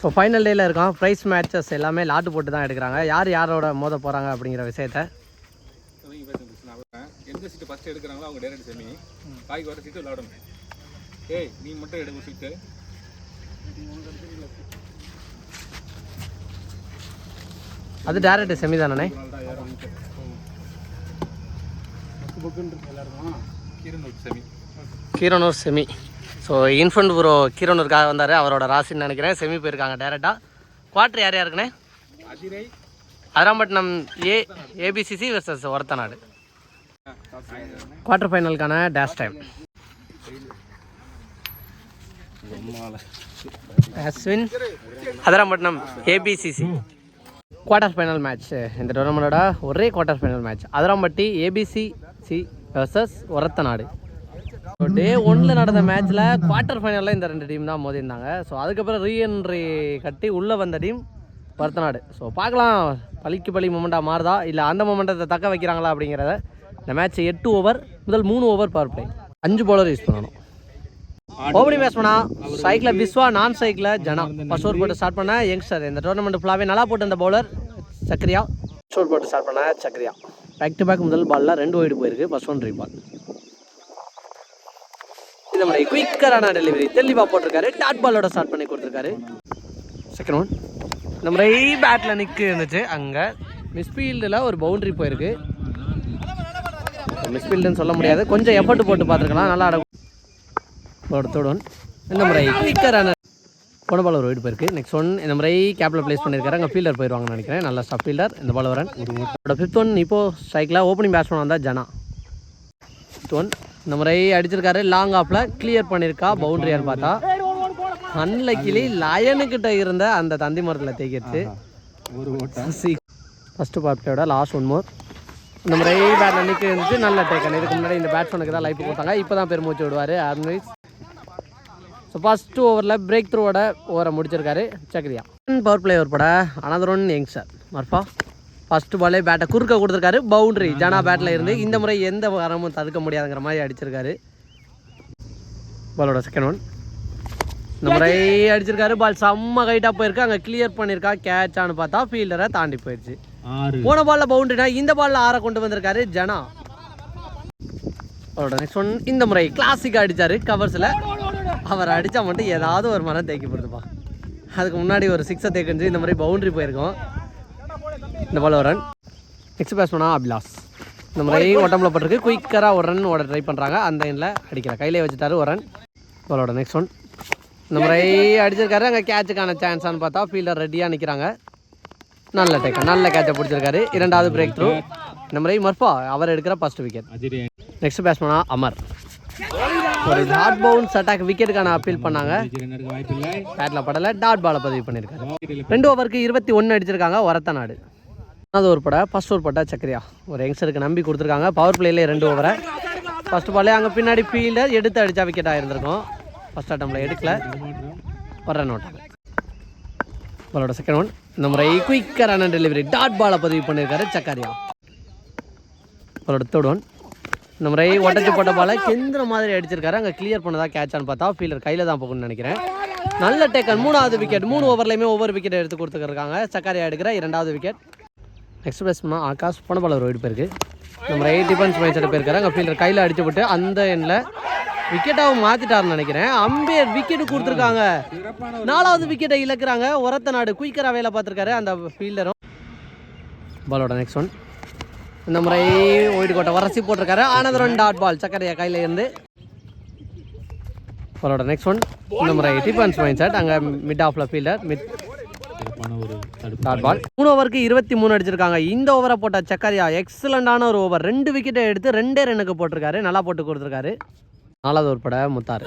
So final டேயில் இருக்கோம் price matches எல்லாமே லாட்டு போட்டு தான் எடுக்கிறாங்க. யார் யாரோட மோத போகிறாங்க அப்படிங்கிற விஷயத்த. எந்த சீட்டு ஃபர்ஸ்ட் எடுக்கிறாங்களோ அவங்க டேரக்ட் செமி பாய்க்கு வர சீட்டு விளாடணும் ஏய் நீ மட்டும் எடுக்க சீட்டு அது டேரக்ட் செமி தானே? Keeranur semi Keeranur semi so infant bro கீரனூருக்காக வந்தார் அவரோட ராசின்னு நினைக்கிறேன். செமி போயிருக்காங்க டேரெக்டாக குவார்ட்ரு யார் யாருக்குண்ணே? Adirai Adirampattinam A ABCC versus Orathanadu. Quarter ஃபைனலுக்கான dash time Ashwin Adirampattinam ABCC quarter final match இந்த டோர்னமெண்டோட ஒரே quarter final match Adirampatti ABCC versus Orathanadu. Day ஒன்னில் நடந்த மேட்ச்சில் குவார்ட்டர் ஃபைனலில் இந்த ரெண்டு டீம் தான் மோதிருந்தாங்க ஸோ அதுக்கப்புறம் ரீஎன்ட்ரி கட்டி உள்ளே வந்த டீம் பரத்தநாடு ஸோ பார்க்கலாம். பழிக்கு பழி மூமெண்ட்டாக மாறுதா? இல்லை அந்த மூமெண்ட்டத்தை தக்க வைக்கிறாங்களா அப்படிங்கிறத இந்த மேட்ச் எட்டு ஓவர் முதல் மூணு ஓவர் பவர் பிளே அஞ்சு பவுலர் யூஸ் பண்ணணும். ஓபனிங் பேட்ஸ்மனா சைக்கிளில் விஸ்வா நான் சைக்கிளில் ஜனா ஃபர்ஸ்ட் ஓவர் போட்டு ஸ்டார்ட் பண்ண யங்ஸ்டர் இந்த டோர்னமெண்ட் ஃபுல்லாகவே நல்லா போட்டு இந்த பவுலர் சக்ரியா. ஃபர்ஸ்ட் ஓவர் போட்டு ஸ்டார்ட் பண்ண சக்ரியா. பேக் டு பேக் முதல் பாலில் ரெண்டு ஒயிடு போயிருக்கு. ஃபர்ஸ்ட் ஒன் பால் மாதிரி குயிக்கரான டெலிவரி தெளிவாக போட்டிருக்காரு. டாட் பாலோட ஸ்டார்ட் பண்ணி கொடுத்துருக்காரு. செகண்ட் ஒன் இந்த மாதிரி பேட்டில் நிற்கு இருந்துச்சு. அங்கே மிஸ்ஃபீல்டில் ஒரு பவுண்டரி போயிருக்கு. மிஸ்ஃபீல்டுன்னு சொல்ல முடியாது. கொஞ்சம் எஃபர்ட் போட்டு பார்த்துருக்கலாம். நல்லா ஆட ஒரு தேர்ட் ஒன் இந்த முறை குயிக்கரான போன பால் ஒரு ஒயிட் போயிருக்கு. நெக்ஸ்ட் ஒன் இந்த முறை கேப்பில் ப்ளேஸ் பண்ணியிருக்காரு அங்கே ஃபீல்டர் போயிடுவாங்கன்னு நினைக்கிறேன். நல்ல ஸ்டாப் ஃபீல்டர் இந்த பால் வரன் ஃபிஃப்த் ஒன் இப்போ ஸ்ட்ரைக்கில் ஓப்பனிங் பேட்ஸ்மேன் வந்தால் ஜனா. ஃபிஃப்த் ஒன் இந்த முறை அடிச்சிருக்காரு. லாங் ஆஃபில் கிளியர் பண்ணியிருக்கா பவுண்டரியான்னு பார்த்தா? அன்லக்கிலி லயனுக்கிட்ட இருந்த அந்த தந்தி மரத்தில் ஓட்டம். ஃபஸ்ட்டு பார்ட்டியோட லாஸ்ட் ஒன் மோர் இந்த முறை பேட்டில் நிற்க இருந்துச்சு. நல்ல டேக்கன் இதுக்கு முன்னாடி இந்த பேட்ஸ்மேனுக்கு தான் லைஃப் கொடுத்தாங்க. இப்போ தான் பெருமூச்சு விடுவார் ஆர்மிஸ் ஸோ ஃபஸ்ட்டு ஓவரில் பிரேக் த்ரூவோட ஓவரை முடிச்சிருக்காரு. சக்ரியா. பவர் பிளே ஓவர் பட. அனதர் ஒன் யங்ஸ்டர் மர்ஃபா. ஃபஸ்ட்டு பாலே பேட்டை குறுக்க கொடுத்துருக்காரு. பவுண்டரி ஜனா பேட்டில் இருந்து இந்த முறை எந்த வரமும் தடுக்க முடியாதுங்கிற மாதிரி அடிச்சிருக்காரு. பாலோட செகண்ட் ஒன் இந்த முறை அடிச்சிருக்காரு. பால் செம்ம கைட்டாக போயிருக்கு. அங்கே கிளியர் பண்ணியிருக்கா கேட்சான்னு பார்த்தா ஃபீல்டரை தாண்டி போயிடுச்சு. போன பால்ல பவுண்டரினா இந்த பால்ல ஆற கொண்டு வந்திருக்காரு ஜனா. அவரோட நெக்ஸ்ட் ஒன் இந்த முறை கிளாசிக் அடிச்சாரு கவர்ஸில் அவர் அடித்தா மட்டும் ஏதாவது ஒரு மரம் தேக்கி போடுதுப்பா அதுக்கு முன்னாடி ஒரு சிக்ஸை தேக்கிச்சு இந்த மாதிரி பவுண்டரி போயிருக்கோம். இந்த பால் ஒரு ரன் நெக்ஸ்ட் பேட்ஸ்மேனா அபிலாஸ் இந்த முறை ஓட்டமில் பட்டிருக்கு. குயிக்கராக ஒரு ரன் ஓட ட்ரை பண்ணுறாங்க அந்த எண்ணில் அடிக்கிற. கையிலே வச்சுட்டாரு ஒரு ரன் பாலோட நெக்ஸ்ட் ஒன் இந்த முறை அடிச்சிருக்காரு. அங்கே கேட்சுக்கான சான்ஸான்னு பார்த்தா ஃபீல்டர் ரெடியாக நிற்கிறாங்க நல்ல டேக்கர் நல்ல கேட்சை பிடிச்சிருக்காரு. இரண்டாவது பிரேக் த்ரூ இந்த முறை மர்ஃபா அவர் எடுக்கிற ஃபர்ஸ்ட் விக்கெட் நெக்ஸ்ட் பேட்ஸ்மேனா அமர். ஒரு டாட் பவுன்ஸ் அட்டாக் விக்கெட்டுக்கான அப்பீல் பண்ணாங்க. பேட்டில் படலை டாட் பாலை பதிவு பண்ணியிருக்காரு. ரெண்டு ஓவருக்கு இருபத்தி ஒன்று அடிச்சிருக்காங்க ஒரத்த நாடு. அது ஒரு படம் ஃபஸ்ட் ஒரு பட்டா சக்கரியா ஒரு யங்ஸ்டருக்கு நம்பி கொடுத்துருக்காங்க. பவர் பிளேலே ரெண்டு ஓவரை ஃபர்ஸ்ட் பாலே அங்கே பின்னாடி ஃபீல்டர் எடுத்து அடித்தா விக்கெட் ஆகிருந்திருக்கும் ஃபர்ஸ்ட் அட்டம்ல எடுக்கல. வர ரன் பாலோட செகண்ட் ஒன் இந்த முறை குயிக்கரான டெலிவரி டாட் பாலை பதிவு பண்ணியிருக்காரு சக்காரியா பாலோட தேர்ட் ஒன் இந்த முறை ஒட்டச்சு போட்ட பாலை கெந்திர மாதிரி அடிச்சிருக்காரு. அங்கே கிளியர் பண்ணதா கேட்சான்னு பார்த்தா ஃபீல்டர் கையில் தான் போகணும்னு நினைக்கிறேன். நல்ல டேக்கன் மூணாவது விக்கெட் மூணு ஓவர்லையுமே ஒவ்வொரு விக்கெட் எடுத்து கொடுத்துருக்காங்க சக்காரியா எடுக்கிற இரண்டாவது விக்கெட் நெக்ஸ்ட் பேசணும்னா ஆகாஷ் போன பால் பேருக்கு போயிருக்கு. இந்த முறை டிஃபென்ஸ் மைண்ட் செட் போயிருக்காரு. அங்கே ஃபீல்டர் கையில் அடிச்சு போட்டு அந்த எண்ணில் விக்கெட்டாகவும் மாற்றிட்டாருன்னு நினைக்கிறேன். அம்பேர் விக்கெட்டு கொடுத்துருக்காங்க. நாலாவது விக்கெட்டை இழக்கிறாங்க. உரத்த நாடு குயிக்கராக வேலை பார்த்துருக்காரு. அந்த ஃபீல்டரும் பாலோட நெக்ஸ்ட் ஒன் இந்த முறை ஒயிட் கோட்டை வரசி போட்டிருக்காரு. ஆனது ரன் டாட் பால் சக்கரையா கையில் இருந்து. பாலோட நெக்ஸ்ட் ஒன் இந்த முறை டிஃபென்ஸ் மைண்ட் செட் அங்கே மிட் ஆஃபில் ஃபீல்டர் மிட் மூணு ஓவருக்கு இருபத்தி மூணு அடிச்சிருக்காங்க. இந்த ஓவரை போட்ட சக்கரியா எக்ஸலண்டான ஒரு ஓவர் ரெண்டு விக்கெட்டை எடுத்து ரெண்டே ரன்னுக்கு போட்டிருக்காரு. நல்லா போட்டு கொடுத்துருக்காரு. நாலாவது ஒரு பட முத்தாரு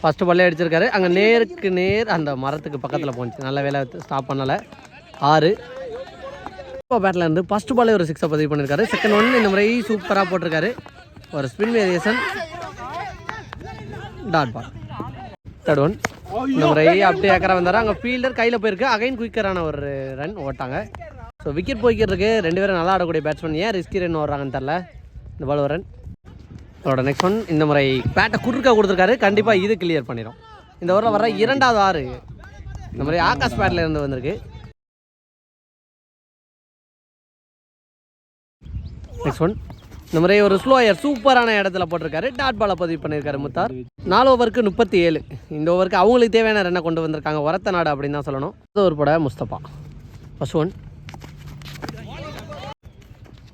ஃபஸ்ட்டு பல்லே அடிச்சிருக்காரு. அங்கே நேருக்கு நேர் அந்த மரத்துக்கு பக்கத்தில் போணுச்சு. நல்ல வேலை ஸ்டாப் பண்ணலை. ஆறு. இப்போ பேட்டில் இருந்து ஃபஸ்ட்டு பாலே ஒரு சிக்ஸை பதிவு பண்ணியிருக்காரு செகண்ட் ஒன் இந்த முறை சூப்பராக போட்டிருக்காரு. ஒரு spin variation dot ball third one இந்த முறை அப்படியே ஏக்கரா வந்தாரு. அங்கே ஃபீல்டர் கையில் போயிருக்கு. அகைன் குயிக்கரான ஒரு ரன் ஓட்டாங்க. ஸோ விக்கெட் போய்க்கிறதுக்கு ரெண்டு பேரும் நல்லா ஆடக்கூடிய பேட்ஸ்மேன் ஏன் ரிஸ்கி ரன் ஓடுறாங்கன்னு தெரில இந்த பால் ரன் அவரோட நெக்ஸ்ட் ஒன் இந்த முறை பேட்டை குறுக்க கொடுத்துருக்காரு. கண்டிப்பாக இது கிளியர் பண்ணிடும் இந்த ஓவரில் வர இரண்டாவது ஆறு. இந்த மாதிரி ஆகாஷ் பேட்ல இருந்து வந்திருக்கு. நெக்ஸ்ட் ஒன் இந்த முறை ஒரு ஸ்லோயர் சூப்பரான இடத்துல போட்டிருக்காரு. டாட் பாலை பதிவு பண்ணியிருக்காரு முத்தார். நாலு ஓவருக்கு முப்பத்தி ஏழு இந்த ஓவருக்கு அவங்களுக்கு தேவையான ரன்னை கொண்டு வந்திருக்காங்க? உரத்த நாடு அப்படின்னு தான் சொல்லணும். அது ஒரு பட முஸ்தபா. ஃபஸ்ட் ஒன்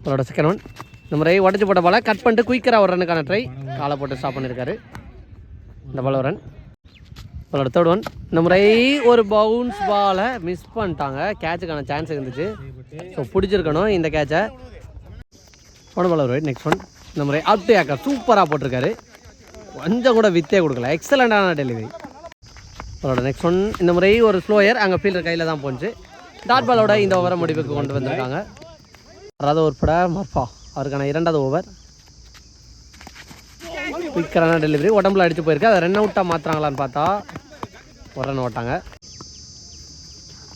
அவரோட செகண்ட் ஒன் இந்த முறை உடச்சி போட்ட பாலை கட் பண்ணிட்டு குயிக்கராக ஒரு ரன்னுக்கான ட்ரை காலை போட்டு ஸ்டாப் பண்ணியிருக்காரு. இந்த பால் ரன் அவரோட தேர்ட் ஒன் இந்த முறை ஒரு பவுன்ஸ் பாலை மிஸ் பண்ணிட்டாங்க. கேட்சுக்கான சான்ஸ் இருந்துச்சு. ஸோ பிடிச்சிருக்கணும் இந்த கேட்சை போன பால் நெக்ஸ்ட் ஒன் இந்த முறை அவுட் டு சூப்பராக போட்டிருக்காரு. கொஞ்சம் கூட வித்தே கொடுக்கல. எக்ஸலண்டான டெலிவரி அவரோட நெக்ஸ்ட் ஒன் இந்த முறை ஒரு ஸ்லோயர் அங்கே ஃபீல்டர் கையில் தான் போச்சு. டாட் பாலோட இந்த ஓவரை முடிவுக்கு கொண்டு வந்திருக்காங்க. அதாவது ஒரு பட மர்ஃபா. அவருக்கான இரண்டாவது ஓவர் குயிக்கரான டெலிவரி உடம்புல அடித்து போயிருக்கு. அதை ரன் அவுட்டாக மாற்றுறாங்களான்னு பார்த்தா ஒரு ரன் ஓட்டாங்க.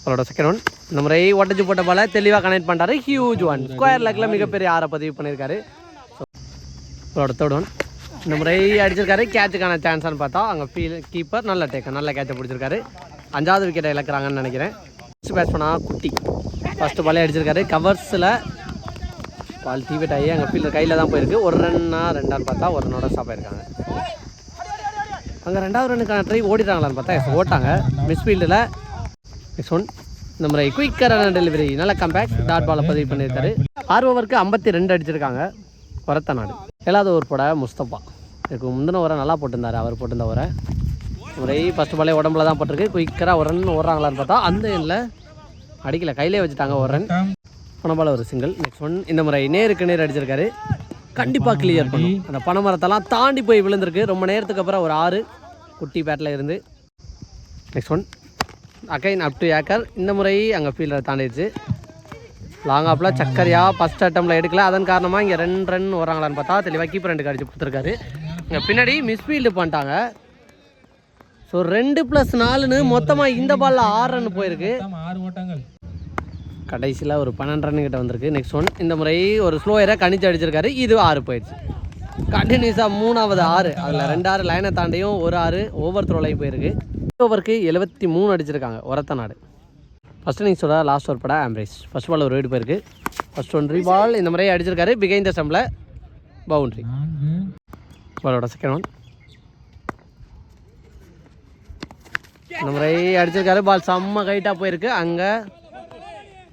அவரோட செகண்ட் ஒன் இந்த முறை ஒட்டச்சு போட்ட பால தெளிவாக கனெக்ட் பண்ணிட்டாரு. ஹியூஜ் ஒன் ஸ்கொயர் லெக்கில் மிகப்பெரிய ஆறை பதிவு பண்ணியிருக்காரு. ஸோ அடுத்த ஒன் இந்த முறை அடிச்சிருக்காரு. கேட்சுக்கான சான்ஸான்னு பார்த்தா அங்கே ஃபீல் கீப்பர் நல்ல டேக்கர் நல்ல கேட்சை பிடிச்சிருக்காரு. அஞ்சாவது விக்கெட்டை இழக்கிறாங்கன்னு நினைக்கிறேன். ஃபஸ்ட் பேட்ஸ் பண்ணால் குட்டி. ஃபஸ்ட்டு பாலே அடிச்சிருக்காரு. கவர்ஸில் பால் டிவிட் ஆகி அங்கே ஃபீல்டர் கையில் தான் போயிருக்கு. ஒரு ரன்னா ரெண்டான்னு பார்த்தா ஒரு ரன்னோட ஸ்டாப் ஆயிருக்காங்க. அங்கே ரெண்டாவது ரன்னுக்கான ட்ரை ஓடிட்டாங்களான்னு பார்த்தா எஸ் ஓட்டாங்க. மிஸ் ஃபீல்டில் நெக்ஸ்ட் ஒன் இந்த முறை குயிக்கரான டெலிவரி நல்ல கம்பேக் டாட் பாலை பதிவு பண்ணியிருக்காரு. ஆறு ஓவருக்கு ஐம்பத்தி ரெண்டு அடிச்சிருக்காங்க. கொரத்த நாடு. ஏழாவது ஓவர் போட முஸ்தபா. இதுக்கு முந்தின ஓவரை நல்லா போட்டிருந்தாரு. அவர் போட்டிருந்த ஓவரை முறை ஃபஸ்ட்டு பாலே உடம்புல தான் போட்டிருக்கு. குயிக்கராக ஒரு ஓடுறாங்களான்னு பார்த்தா அந்த எண்ணில் அடிக்கல. கையிலே வச்சுட்டாங்க ஒரன் பணபால ஒரு சிங்கிள் நெக்ஸ்ட் ஒன் இந்த முறை நேருக்கு நேர் அடிச்சிருக்காரு. கண்டிப்பாக கிளியர் பண்ணும். அந்த பனைமரத்தெல்லாம் தாண்டி போய் விழுந்திருக்கு. ரொம்ப நேரத்துக்கு அப்புறம் ஒரு ஆறு குட்டி பேட்டில் இருந்து. Next one again up to acre இந்த முறை அங்கே ஃபீல்டரை தாண்டிடுச்சு. லாங் ஆப்பில் சக்கரையாக ஃபஸ்ட் அட்டம்ல எடுக்கல. அதன் காரணமாக இங்கே ரெண்டு ரன் வராங்களான்னு பார்த்தா தெளிவாக கீப்பர் ரெண்டு அடிச்சு கொடுத்துருக்காரு. இங்கே பின்னாடி மிஸ்ஃபீல்டு பண்ணிட்டாங்க. ஸோ ரெண்டு ப்ளஸ் நாலுன்னு மொத்தமாக இந்த பாலில் ஆறு ரன் போயிருக்கு. கடைசியில் ஒரு பன்னெண்டு ரன் கிட்ட வந்திருக்கு. நெக்ஸ்ட் ஒன் இந்த முறை ஒரு ஸ்லோயராக கணிச்சு அடிச்சிருக்காரு. இது ஆறு போயிடுச்சு. கண்டினியூஸாக மூணாவது ஆறு. அதில் ரெண்டு ஆறு லைனை தாண்டியும் ஒரு ஆறு. ஓவர் த்ரோலையும் போயிருக்கு. ஓவருக்கு எழுபத்தி மூணு அடிச்சிருக்காங்க ஒரத்த நாடு. ஃபஸ்ட் இன்னிங்ஸோட லாஸ்ட் ஓவர் பட ஆம்பரேஜ் ஃபர்ஸ்ட் பால் ஒரு வீடு போயிருக்கு. ஃபஸ்ட் ஒன் பால் இந்த முறை அடிச்சிருக்காரு. பிகைந்த ஸ்டம்பில் பவுண்ட்ரி பாலோட செகண்ட் ஒன் இந்த முறை அடிச்சிருக்காரு. பால் செம்ம கைட்டாக போயிருக்கு. அங்கே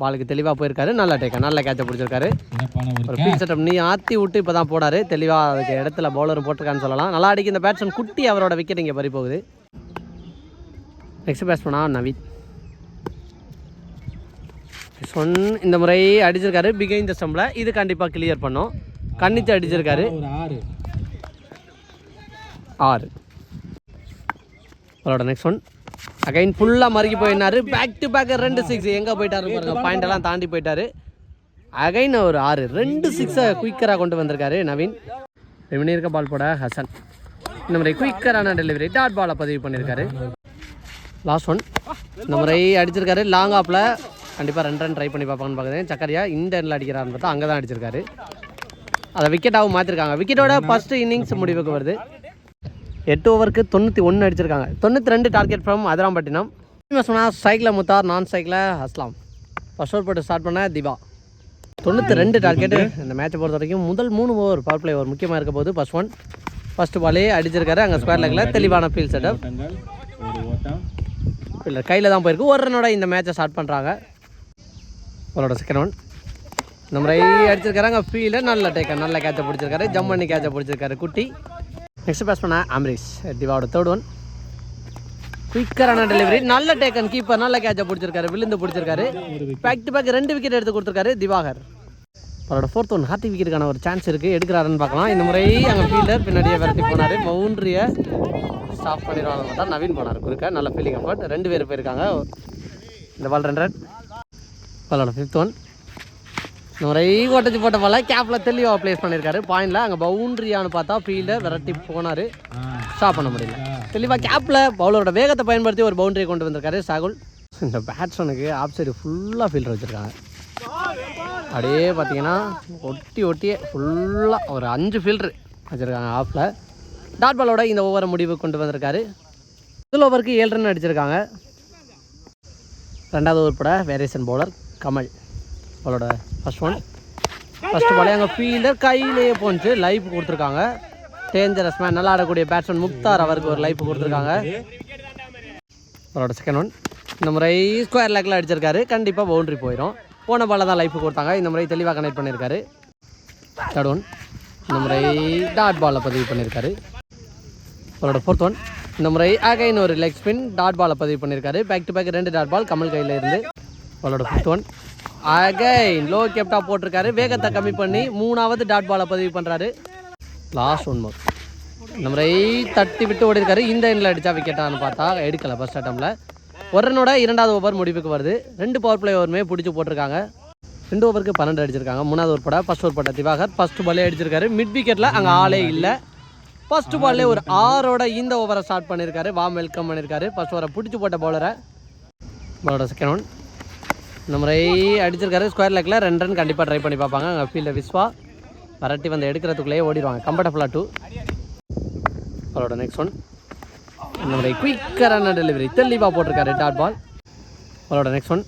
பாலுக்கு தெளிவாக போயிருக்காரு. நல்ல டேக்கா நல்ல கேட்சை பிடிச்சிருக்காரு. ஒரு ஃபீல் செட்டப் நீ ஆற்றி விட்டு இப்போ தான் போடாரு. தெளிவாக அதுக்கு இடத்துல பவுலர் போட்டிருக்கான்னு சொல்லலாம். நல்லா அடிக்க இந்த பேட்ஸ்மேன் குட்டி அவரோட விக்கெட் இங்கே பறி போகுது. நெக்ஸ்ட் பேட்ஸ்மேனா நவீத் சொன் இந்த முறை அடிச்சிருக்காரு. பிகைன் த ஸ்டம்பில் இது கண்டிப்பாக கிளியர் பண்ணோம். கண்ணிச்சு அடிச்சிருக்காரு. ஆறு. அவரோட நெக்ஸ்ட் ஒன் அகைன் ஃபுல்லாக மறுக்கி போயினாரு. பேக் டு பேக் ரெண்டு சிக்ஸ் எங்கே போயிட்டாரு பாருங்க. பாயிண்ட் எல்லாம் தாண்டி போயிட்டாரு. அகைன் ஒரு ஆறு. ரெண்டு சிக்ஸை குயிக்கராக கொண்டு வந்திருக்காரு நவீன். ரெமினி இருக்க பால் போட ஹசன். இந்த முறை குயிக்கரான டெலிவரி டாட் பாலை பதிவு பண்ணியிருக்காரு லாஸ்ட் ஒன் இந்த முறை அடிச்சிருக்காரு. லாங் ஆப்பில் கண்டிப்பாக ரெண்டு ரன் ட்ரை பண்ணி பார்ப்பாங்கன்னு பார்க்குறேன். சக்கரியா இந்த எண்ணில் அடிக்கிறாருன்னு பார்த்தா அங்கே தான் அடிச்சிருக்காரு. அதை விக்கெட்டாகவும் மாற்றிருக்காங்க விக்கெட்டோட ஃபர்ஸ்ட் இன்னிங்ஸ் முடிவுக்கு வருது. எட்டு ஓவருக்கு தொண்ணூற்றி ஒன்று அடிச்சிருக்காங்க. தொண்ணூற்றி ரெண்டு டார்கெட் ஃப்ரம் அதிராம்பட்டினம். சொன்னால் சைக்கிளில் முத்தார் நான் சைக்கிளில் அஸ்லாம். ஃபர்ஸ்ட் ஓவர் போட்டு ஸ்டார்ட் பண்ண திவா. தொண்ணூற்றி ரெண்டு டார்கெட்டு இந்த மேட்சை பொறுத்த வரைக்கும் முதல் மூணு ஓவர் பவர் பிளே ஓவர் முக்கியமாக இருக்க போது ஃபர்ஸ்ட் ஒன் ஃபர்ஸ்ட் பாலே அடிச்சிருக்காரு. அங்கே ஸ்கொயர் லெக்கில் தெளிவான ஃபீல் செட்டப் இல்லை கையில் தான் போயிருக்கு. ஒரு ரன்னோட இந்த மேட்சை ஸ்டார்ட் பண்ணுறாங்க அவரோட செகண்ட் ஒன் இந்த முறை அடிச்சிருக்காங்க அங்கே நல்ல டேக்கர் நல்ல கேட்சை பிடிச்சிருக்காரு. ஜம் பண்ணி கேட்சை பிடிச்சிருக்காரு குட்டி. நெக்ஸ்ட் பேஸ் பண்ண அம்ரீஷ் திவாவோட தேர்ட் ஒன் குயிக்கரான டெலிவரி நல்ல டேக்கன் கீப்பர் நல்ல கேட்சை பிடிச்சிருக்காரு விழுந்து பிடிச்சிருக்காரு. பேக் டு பேக் ரெண்டு விக்கெட் எடுத்து கொடுத்துருக்காரு திவாகர். அவரோட ஃபோர்த் ஒன் ஹார்டி விக்கெட்டுக்கான ஒரு சான்ஸ் இருக்குது எடுக்கிறாருன்னு பார்க்கலாம். இந்த முறை அங்கே ஃபீல்டர் பின்னாடியே விரட்டி போனார். பவுண்ட்ரியை. ஸ்டாப் பண்ணிடுவாங்க. பார்த்தா நவீன் போனார் குறுக்க நல்ல ஃபீலிங் அஃபர்ட் ரெண்டு பேர் போயிருக்காங்க. இந்த பால் ரெண்டு ரன் பாலோட ஃபிஃப்த் ஒன் நிறைய ஓட்டச்சு போட்ட பால கேப்பில் தெளிவாக ப்ளேஸ் பண்ணியிருக்காரு பாயிண்டில் அங்கே பவுண்ட்ரியான்னு பார்த்தா ஃபீல்டர் விரட்டி போனார். ஸ்டாப் பண்ண முடியல. தெளிவாக கேப்பில் பவுலரோட வேகத்தை பயன்படுத்தி ஒரு பவுண்டரியை கொண்டு வந்திருக்காரு சாகுல். இந்த பேட்ஸ்மேனுக்கு ஆப் சைடு ஃபுல்லாக ஃபீல்டர் வச்சுருக்காங்க. அப்படியே பார்த்தீங்கன்னா ஒட்டி ஒட்டியே ஃபுல்லாக ஒரு அஞ்சு ஃபீல்டர் வச்சுருக்காங்க ஆஃபில் டாட் பாலோட இந்த ஓவரை முடிவு கொண்டு வந்திருக்காரு. முதல் ஓவருக்கு ஏழு ரன் அடிச்சிருக்காங்க. ரெண்டாவது உருப்பட வேரியேஷன் பவுலர் கமல் அவளோட ஃபர்ஸ்ட் ஒன் ஃபஸ்ட்டு பாலே அங்கே ஃபீல்டர் கையிலேயே போச்சு. லைஃப் கொடுத்துருக்காங்க. டேஞ்சரஸ் மேன் நல்லா ஆடக்கூடிய பேட்ஸ்மேன் முக்தார் அவருக்கு ஒரு லைஃப் கொடுத்துருக்காங்க. அவரோட செகண்ட் ஒன் இந்த முறை ஸ்கொயர் லேக்கில் அடிச்சிருக்காரு. கண்டிப்பாக பவுண்டரி போயிடும் போன பாலில் தான் லைஃப் கொடுத்தாங்க. இந்த முறை தெளிவாக கனெக்ட் பண்ணியிருக்காரு. தேர்ட் ஒன் இந்த முறை டாட் பாலில் பதிவு பண்ணியிருக்காரு. அவரோட ஃபோர்த் ஒன் இந்த முறை ஆகைன்னு ஒரு லெக் ஸ்பின் டாட் பாலை பதிவு பண்ணியிருக்காரு. பேக் டு பேக் ரெண்டு டாட் பால் கமல் கையில் இருந்து. அவரோட ஃபிஃப்த் ஒன் அகைன் லோ கேப்டா போட்டிருக்காரு. வேகத்தை கம்மி பண்ணி மூணாவது டாட் பாலை பதிவு பண்ணுறாரு லாஸ்ட் ஒன் மோர் இந்த முறை தட்டி விட்டு ஓடி இருக்காரு இந்த எண்ணில் அடித்தா விக்கெட்டான்னு பார்த்தா எடுக்கலை ஃபர்ஸ்ட் அட்டமில் ஒரு ரன்னோட இரண்டாவது ஓவர் முடிவுக்கு வருது. ரெண்டு பவர் பிளே ஓவருமே பிடிச்சி போட்டிருக்காங்க. ரெண்டு ஓவருக்கு பன்னெண்டு அடிச்சிருக்காங்க. மூணாவது ஒரு படம் ஃபஸ்ட் ஒரு பட திவாகர் ஃபஸ்ட்டு பாலே அடிச்சிருக்காரு. மிட் விக்கெட்டில் அங்கே ஆளே இல்லை. ஃபர்ஸ்ட் பால்லே ஒரு ஆறோட இந்த ஓவரை ஸ்டார்ட் பண்ணியிருக்காரு வாம் வெல்கம் பண்ணியிருக்காரு ஃபர்ஸ்ட் ஓவரை பிடிச்சி போட்ட பவுலரை பாலோட செகண்ட் ஒன் இந்த முறை அடிச்சிருக்காரு. ஸ்கொயர் லெக்கில் ரெண்டு ரன் கண்டிப்பாக ட்ரை பண்ணி பார்ப்பாங்க. அங்கே ஃபீல்டில் விஸ்வா வரட்டி வந்து எடுக்கிறதுக்குள்ளேயே ஓடிடுவாங்க. கம்ஃபர்டபுளாக டூ அவரோட நெக்ஸ்ட் ஒன் இந்த முறை குயிக்கரான டெலிவரி தெளிவாக போட்டிருக்காரு டாட் பால் அவரோட நெக்ஸ்ட் ஒன்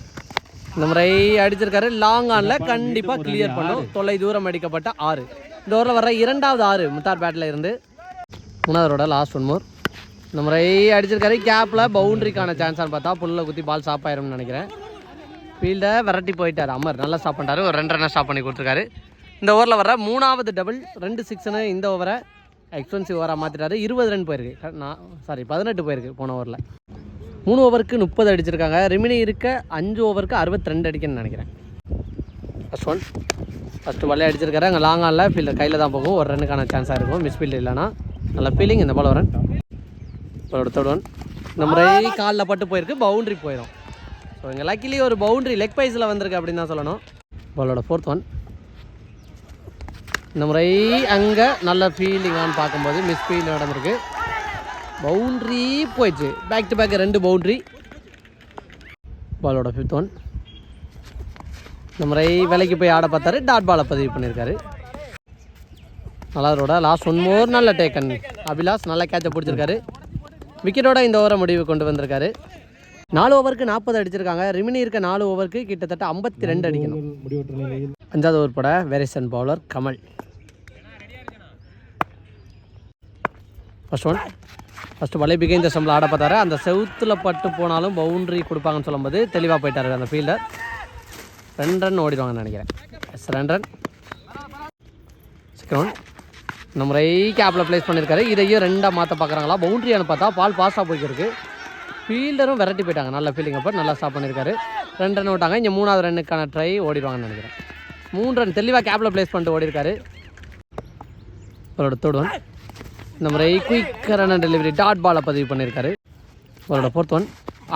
இந்த முறை அடிச்சிருக்காரு. லாங் ஆனில் கண்டிப்பாக கிளியர் பண்ணும். தொலை தூரம் அடிக்கப்பட்ட ஆறு. இந்த ஓவரில் வர இரண்டாவது ஆறு முத்தார் பேட்டில் இருந்து மூணாவதோட லாஸ்ட் ஒன் மோர் இந்த முறை அடிச்சிருக்காரு. கேப்பில் பவுண்டரிக்கான சான்ஸான்னு பார்த்தா புல்லில் குத்தி பால் ஸ்டாப் ஆயிரும்னு நினைக்கிறேன். ஃபீல்டை விரட்டி போயிட்டார். அமர் நல்லா ஸ்டாப் பண்ணிட்டாரு. ஒரு ரெண்டு ரன்னை ஸ்டாப் பண்ணி கொடுத்துருக்காரு. இந்த ஓவரில் வர மூணாவது டபுள் ரெண்டு சிக்ஸ்னு இந்த ஓவரை எக்ஸ்பென்சிவ் ஓவராக மாற்றிட்டாரு இருபது ரன் போயிருக்கு. நான் சாரி பதினெட்டு போயிருக்கு போன ஓவரில் மூணு ஓவருக்கு முப்பது அடிச்சிருக்காங்க. ரிமினி இருக்க அஞ்சு ஓவருக்கு அறுபத்தி ரெண்டு அடிக்கணும்னு நினைக்கிறேன். ஃபஸ்ட் ஒன் ஃபஸ்ட்டு வலையை அடிச்சிருக்காரு. அங்கே லாங் ஆனில் ஃபீல்டர் கையில் தான் போகும். ஒரு ரன்னுக்கான சான்ஸாக இருக்கும். மிஸ் ஃபீல்டு இல்லைனா நல்ல ஃபீலிங் இந்த பால் வரன் பாலோட ஒன் இந்த முறை காலில் பட்டு போயிருக்கு பவுண்டரி போயிடும் ஸோ இங்கே லக்கிலி ஒரு பவுண்டரி லெக் பைஸில் வந்திருக்கு அப்படின்னு தான் சொல்லணும். பாலோட ஃபோர்த் ஒன் இந்த முறை அங்கே நல்ல ஃபீலிங்கான்னு பார்க்கும்போது மிஸ் ஃபீல் நடந்திருக்கு பவுண்ட்ரி போயிடுச்சு. பேக் டு பேக் ரெண்டு பவுண்ட்ரி பாலோட ஃபிஃப்த் ஒன் இந்த முறை விலைக்கு போய் ஆட பார்த்தாரு. டாட் பாலை பதிவு பண்ணியிருக்காரு. நல்லாரோட லாஸ்ட் ஒன் மோர் நல்ல டேக்கன் அபிலாஸ் நல்லா கேட்சை பிடிச்சிருக்காரு. விக்கெட்டோட இந்த ஓவரை முடிவு கொண்டு வந்திருக்காரு. நாலு ஓவருக்கு நாற்பது அடிச்சிருக்காங்க. ரிமினி இருக்க நாலு ஓவருக்கு கிட்டத்தட்ட ஐம்பத்தி ரெண்டு அடிக்கணும். அஞ்சாவது ஓவர் பட variation bowler Kamal. First one first வலை பிகைந்த ஸ்டம்பில் ஆட பார்த்தாரு. அந்த செவுத்தில் பட்டு போனாலும் பவுண்டரி கொடுப்பாங்கன்னு சொல்லும்போது தெளிவாக போயிட்டாரு அந்த ஃபீல்டர் ரெண்டு ரன் ஓடிடுவாங்கன்னு நினைக்கிறேன். எஸ் ரெண்டு ரன் செகண்ட் நம்ம இந்த முறை கேப்பில் ப்ளேஸ் பண்ணியிருக்காரு இதையும் ரெண்டாக மாற்ற பார்க்குறாங்களா பவுண்ட்ரியானு பார்த்தா பால் பாஸாக போய்க்கிருக்கு ஃபீல்டரும் விரட்டி போயிட்டாங்க. நல்ல ஃபீலிங் அப்போ. நல்லா ஸ்டாப் பண்ணியிருக்காரு ரெண்டு ரன் விட்டாங்க. இங்கே மூணாவது ரன்னுக்கான ட்ரை ஓடிடுவாங்கன்னு நினைக்கிறேன். மூணு ரன் தெளிவாக கேப்பில் ப்ளேஸ் பண்ணிட்டு ஓடிருக்காரு. அவரோட தேர்ட் ஒன் இந்த முறை குயிக்கரான டெலிவரி டாட் பாலை பதிவு பண்ணியிருக்காரு அவரோட ஃபோர்த் ஒன்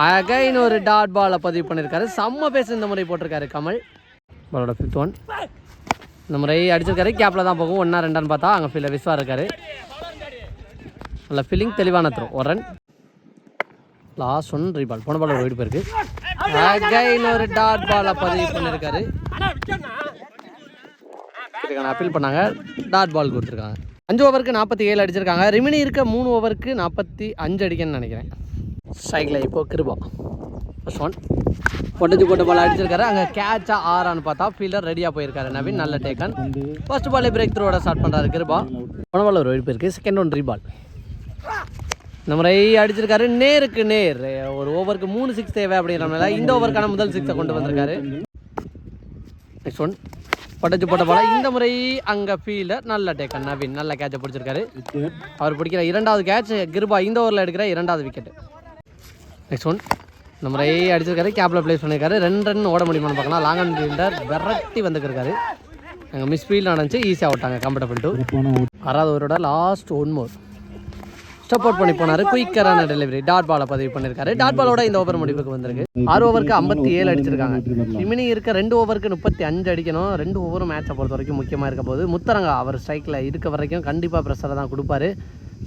அகைன் ஒரு டாட் பாலை பதிவு பண்ணியிருக்காரு செம்ம பேச இந்த முறை போட்டிருக்காரு கமல். அவரோட ஃபிஃப்த் ஒன் இந்த முறை அடிச்சிருக்காரு. கேப்பில் தான் போகும். ஒன்றா ரெண்டான்னு பார்த்தா அங்கே ஃபீல்டில் விஸ்வா இருக்காரு. நல்ல ஃபீலிங் தெளிவான த்ரோ ஒரு ரன் லாஸ்ட் ஒன் ரீபால் போன பால் ஒரு வீடு போயிருக்கு. அகைன் ஒரு டாட் பாலை பதிவு பண்ணியிருக்காரு இதுக்கான அப்பீல் பண்ணாங்க. டாட் பால் கொடுத்துருக்காங்க. அஞ்சு ஓவருக்கு நாற்பத்தி ஏழு அடிச்சிருக்காங்க. ரிமினி இருக்க மூணு ஓவருக்கு நாற்பத்தி அஞ்சு அடிக்கன்னு நினைக்கிறேன். ஸ்ட்ரைக்கில் இப்போ கிருபா. ஃபர்ஸ்ட் ஒன் பொட்டச்சு போட்டு பால் அடிச்சிருக்காரு. அங்கே கேட்சாக ஆறான்னு பார்த்தா ஃபீல்டர் ரெடியாக போயிருக்காரு. நவீன் நல்ல டேக்கன் ஃபர்ஸ்ட் பாலே பிரேக் த்ரோட ஸ்டார்ட் பண்ணுறாரு கிருபா. போன பால் ஒரு வெடிப்பு இருக்குது செகண்ட் ஒன் ரீபால் இந்த முறை அடிச்சிருக்காரு. நேருக்கு நேர். ஒரு ஓவருக்கு மூணு சிக்ஸ் தேவை அப்படிங்கிறனால இந்த ஓவருக்கான முதல் சிக்ஸை கொண்டு வந்திருக்காரு. நெக்ஸ்ட் ஒன் பட்டச்சு போட்ட பால இந்த முறை அங்கே ஃபீல்டர் நல்ல டேக்கன் நவீன் நல்ல கேட்சை பிடிச்சிருக்காரு. அவர் பிடிக்கிற இரண்டாவது கேட்ச் கிருபா இந்த ஓவரில் எடுக்கிற இரண்டாவது விக்கெட் நெக்ஸ்ட் ஒன் இந்த முறை அடிச்சிருக்காரு கேப்பில் ப்ளேஸ் பண்ணியிருக்காரு ரெண்டு ரன் ஓட முடியுமான்னு பார்க்கலாம். லாங் அண்ட் ஃபீல்டர் விரட்டி வந்துருக்காரு அங்கே மிஸ் ஃபீல்ட் நடந்துச்சு ஈஸியாக விட்டாங்க கம்ஃபர்டபுள் டு ஆறாவது ஓவரோட last one more step out பண்ணி போனாரு குயிக்கரான டெலிவரி டாட் பாலை பதிவு பண்ணியிருக்காரு டாட் பாலோட இந்த ஓவர் முடிவுக்கு வந்திருக்கு. ஆறு ஓவருக்கு ஐம்பத்தி ஏழு அடிச்சிருக்காங்க. இமினி இருக்க ரெண்டு ஓவருக்கு முப்பத்தி அஞ்சு அடிக்கணும். ரெண்டு ஓவரும் மேட்சை பொறுத்த வரைக்கும் முக்கியமாக இருக்க போது முத்தரங்க அவர் ஸ்ட்ரைக்கில் இருக்க வரைக்கும் கண்டிப்பாக ப்ரெஷரை தான் கொடுப்பாரு.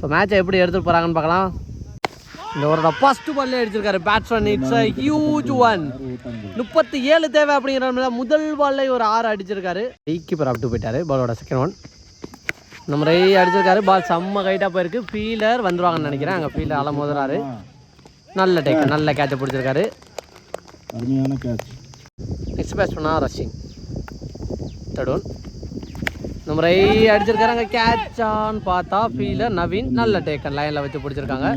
ஸோ மேட்சை எப்படி எடுத்துகிட்டு போகிறாங்கன்னு பார்க்கலாம். இந்த ஓவரோட ஃபர்ஸ்ட் பால்லே அடிச்சிருக்காரு. Batsman it's a huge one முப்பத்தி ஏழு தேவை அப்படிங்கிற முதல் பால்லே ஒரு ஆறு அடிச்சிருக்காரு. கீப்பர் அப்டு போயிட்டாரு. பாலோட செகண்ட் ஒன் இந்த முறை அடிச்சிருக்காரு. பால் செம்ம கைட்டாக போயிருக்கு. ஃபீலர் வந்துருவாங்கன்னு நினைக்கிறேன். அங்கே ஃபீலர் அலை மோதுறாரு. நல்ல டேக் நல்ல கேட்சை பிடிச்சிருக்காரு. நெக்ஸ்ட் பண்ணா ரஷிங் தேர்ட் ஒன் இந்த முறை அடிச்சிருக்காங்க கேட்சான்னு பார்த்தா ஃபீலர் நவீன். நல்ல டேக்கன் லைனில் வச்சு பிடிச்சிருக்காங்க.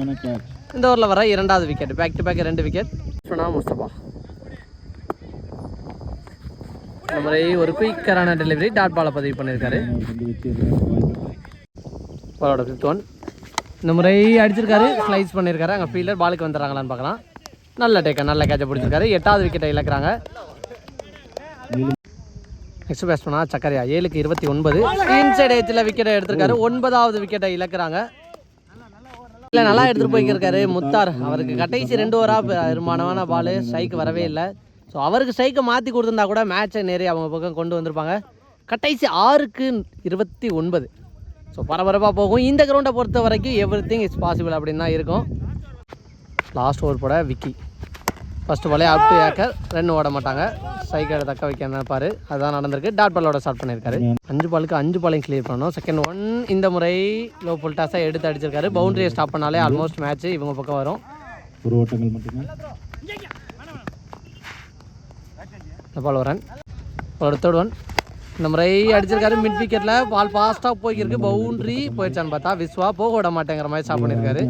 இந்த ஓவரில் வர இரண்டாவது விக்கெட் பேக் டு பேக் ரெண்டு விக்கெட் சொன்னா முஸ்தபா. முறை ஒரு குயிக்கரான டெலிவரி டாட் பாலை பதிவு பண்ணியிருக்காரு பாலோட ஃபிஃப்த் ஒன் இந்த முறை அடிச்சிருக்காரு ஸ்லைஸ் பண்ணியிருக்காரு அங்கே ஃபீல்டர் பாலுக்கு வந்துடுறாங்களான்னு பார்க்கலாம். நல்ல டேக்கன் நல்ல கேட்சை பிடிச்சிருக்காரு. எட்டாவது விக்கெட்டை இழக்கிறாங்க. நெக்ஸ்ட் பேட்ஸ் பண்ணா சக்கரையா. ஏழுக்கு இருபத்தி ஒன்பது. இன்சைட் ஏஜில் விக்கெட்டை எடுத்திருக்காரு. ஒன்பதாவது விக்கெட்டை இழக்கிறாங்க. இல்லை நல்லா எடுத்துகிட்டு போய்க்கிருக்காரு முத்தார். அவருக்கு கடைசி ரெண்டு ஓவரா பெருமானமான பால் ஸ்ட்ரைக் வரவே இல்லை. ஸோ அவருக்கு ஸ்ட்ரைக்கை மாற்றி கொடுத்துருந்தா கூட மேட்சை நிறைய அவங்க பக்கம் கொண்டு வந்திருப்பாங்க. கடைசி ஆறுக்கு இருபத்தி ஒன்பது. ஸோ பரபரப்பாக போகும். இந்த கிரவுண்டை பொறுத்த வரைக்கும் எவ்ரி திங் இஸ் பாசிபிள் அப்படின்னு தான் இருக்கும். லாஸ்ட் ஓவர் போட விக்கி. ஃபஸ்ட்டு பாலே அப் டு ஏக்கர். ரன் ஓட மாட்டாங்க. ஸ்ட்ரைக்கரை தக்க வைக்க நினைப்பாரு. அதுதான் நடந்திருக்கு. டாட் பாலோட ஸ்டார்ட் பண்ணியிருக்காரு. அஞ்சு பாலுக்கு அஞ்சு பாலையும் கிளியர் பண்ணணும். செகண்ட் ஒன் இந்த முறை லோ ஃபுல் டாஸாக எடுத்து அடிச்சிருக்காரு. பவுண்டரியை ஸ்டாப் பண்ணாலே ஆல்மோஸ்ட் மேட்ச் இவங்க பக்கம் வரும். ஒரு ஓட்டங்கள் மட்டுமே. இந்த பால் வரன் ஒரு தேர்ட் ஒன் இந்த முறை அடிச்சிருக்காரு. மிட் விக்கெட்டில் பால் ஃபாஸ்ட்டாக போய்க்கிருக்கு. பவுண்டரி போயிடுச்சான்னு பார்த்தா விஸ்வா போக விட மாட்டேங்கிற மாதிரி ஸ்டாப் பண்ணியிருக்காரு.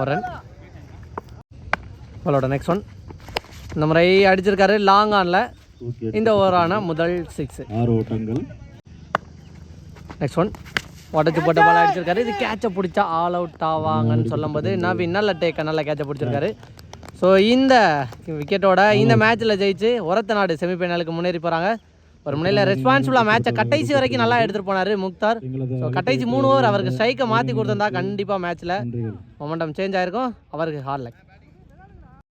ஒரு ரன் பாலோட நெக்ஸ்ட் ஒன் இந்த முறை அடிச்சிருக்காரு லாங் ஆனில். இந்த ஓவரான முதல் சிக்ஸ் ஆறு ஓட்டங்கள். நெக்ஸ்ட் ஒன் உடச்சி போட்ட பால் அடிச்சிருக்காரு. இது கேட்சை பிடிச்சா ஆல் அவுட் ஆவாங்கன்னு சொல்லும்போது நவீன் நல்ல டேக்க நல்ல கேட்சை பிடிச்சிருக்காரு. ஸோ இந்த விக்கெட்டோட இந்த மேட்ச்சில் ஜெயிச்சு உரத்த நாடு செமிஃபைனலுக்கு முன்னேறி போகிறாங்க ஒரு முனையில் ரெஸ்பான்சிபிளாக மேட்சை கடைசி வரைக்கும் நல்லா எடுத்துகிட்டு போனார் முக்தார். ஸோ கடைசி மூணு ஓவர் அவருக்கு ஸ்ட்ரைக்கை மாற்றி கொடுத்திருந்தா கண்டிப்பாக மேட்ச்சில் மொமெண்டம் சேஞ்ச் ஆயிருக்கும். அவருக்கு ஹார்ட் லக்